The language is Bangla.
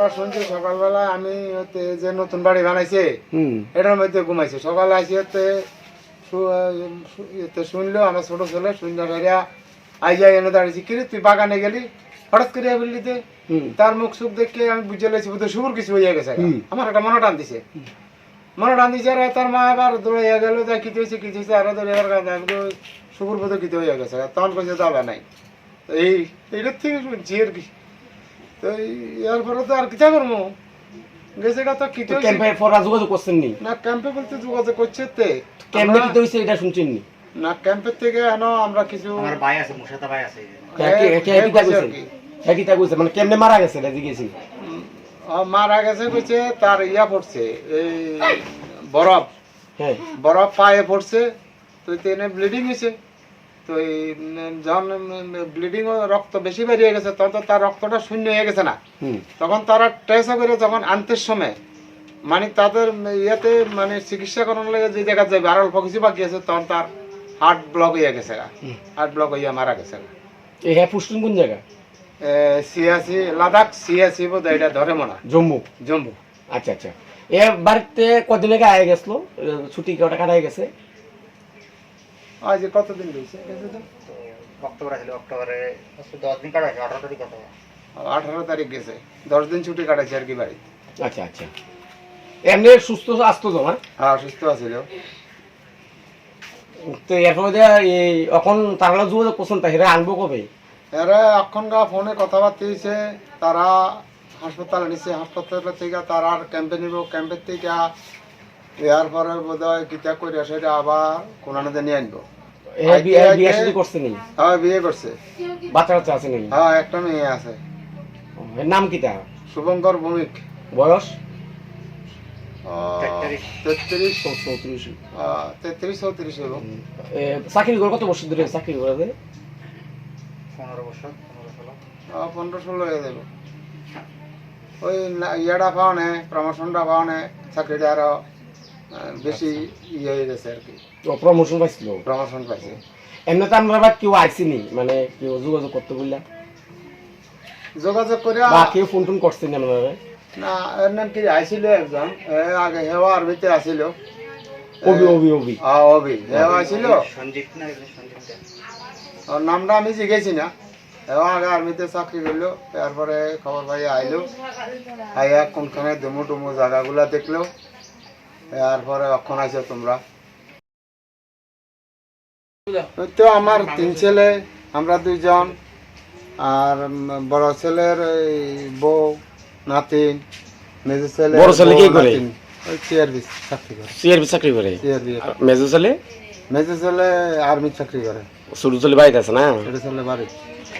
খবরটা শুনছি সকালবেলা আমি হতে যে নতুন বাড়ি বানাইছে এটার মধ্যে ঘুমাইছে। সকালে আসি হতে শুনলো আমার ছোট ছেলে শুনলো হেরিয়া আই যাই এনে দাঁড়িয়েছি কিরে তুই বাগানে গেলি? হঠাৎ করে বললিতে হুম। তার মুখ সুখ দেখে আমি বুঝে লেছি বোধহয় শুভর কিছু হয়ে গেছে। আমার একটা মনে টান দিছে মনে টান দিছে আর তার মা আবার দৌড়াইয়া গেল যা কি হয়েছে কি হয়েছে আরও দৌড়ে আবার কাঁদে। আমি শুভর বোধ কি হয়ে গেছে। তখন কইছে যাবে নাই। এই এইটার থেকে শুনছি আর কি। তো এই- এরপরে তো আর কিতা করব গেছে গা তো কি ক্যাম্পে পড়া যোগাযোগ করছেন নি? না ক্যাম্পে বলতে যোগাযোগ করছে তে। ক্যাম্পে এটা শুনছেন নি? না ক্যাম্পের থেকে এনো আমরা কিছু আমার ভাই আছে মুর্শিদা ভাই আছে। একই কইছে আর কইছেন? কি। একই তা কইছে মানে কেমনে মারা গেছে এটা জিজ্ঞেসি উম, মারা গেছে কইছে তার ইয়া পড়ছে এই বরফ। হ্যাঁ। বরফ পায়ে পড়ছে তো তেনে ব্লিডিং হয়েছে তো এই যখন ব্লিডিং রক্ত বেশি বেরিয়ে গেছে তখন তো তার রক্তটা শূন্য হয়ে গেছে না। তখন তারা টেস্ট করে যখন আনতে সময় মানে তাদের ইয়েতে মানে চিকিৎসা করানোর লাগে যে দেখা যাবে আর অল্প কিছু বাকি আছে তখন তার হার্ট ব্লক হয়ে গেছে না হার্ট ব্লক হইয়া মারা গেছে না এই হ্যাঁ পুষ্টুন কোন জায়গা? সিয়াসি লাদাখ সিয়াসি বোধ এটা ধরে মনে জম্মু? জম্মু। আচ্ছা আচ্ছা। এ বাড়িতে কদিন আগে আয় গেছিল? ছুটি কটা কাটাই গেছে? আজ কতদিন? তো? অক্টোবর আসলে অক্টোবরে দশ দিন কাটা আঠারো তারিখ অক্টোবর আঠারো তারিখ গেছে। দশ দিন ছুটি কাটাইছে আর কি বাড়ি আচ্ছা আচ্ছা। এমনি সুস্থ আসতো তো না? হ্যাঁ সুস্থ আছিল তো। এরপরে যে এই এখন তারা যোগাযোগ করছেন তাহিরা আনব কবে? এরা এখনকার ফোনে কথাবার্তা হয়েছে তারা হাসপাতালে নিচ্ছে হাসপাতাল থেকে তারা আর ক্যাম্পে নিব ক্যাম্পের থেকে এর পরে বোধ হয় কিতা করে সেটা আবার কোনানাতে নিয়ে আনব। বিয়ে বিয়ে করছে নি হ্যাঁ বিয়ে করছে। বাচ্চা বাচ্চা আছে হ্যাঁ একটা মেয়ে আছে। এর নাম কি তা শুভঙ্কর ভৌমিক। বয়স? তেত্রিশ। তেত্রিশ? চৌত্রিশ। তেত্রিশ চৌত্রিশ চাকরি করে কত বছর ধরে চাকরি করে? পনেরো বছর পনেরো ষোলো। হয়ে যাবে। ওই ইয়েটা পাও না প্রমোশনটা পাও না চাকরিটা আরও বেশি ইয়ে হয়ে গেছে আর কি। ও প্রমোশন পাইছিল? প্রমোশন পাইছে। এমনি তো আমরা আবার কেউ আইসিনি মানে কেউ যোগাযোগ করতে বললা? যোগাযোগ করে বা কেউ ফোন টোন করছেন আপনারা? না এর নাম কি আইছিল একজন আগে হেওয়া আর্মিতে আসিল অবি অবি অবি আ, অবি হেওয়া আসিল সঞ্জীব না ওর নামটা আমি জিজ্ঞেছি না। হেওয়া আগে আর্মিতে চাকরি করল তারপরে খবর পাই আইলো। আইয়া কোনখানে দুমু টুমু জায়গাগুলা দেখল। তারপরে অক্ষণ আইছো তোমরা। তো আমার তিন ছেলে আমরা দুইজন আর বড় ছেলের এই বউ নাতিন মেজো ছেলে বড় ছেলে কি করে? সিআরবি চাকরি করে। সিআরবি চাকরি করে? মেজো ছেলে? মেজো ছেলে আর্মি চাকরি করে। ছোট ছেলে বাড়িতে আছে না? ছোট ছেলে বাড়ি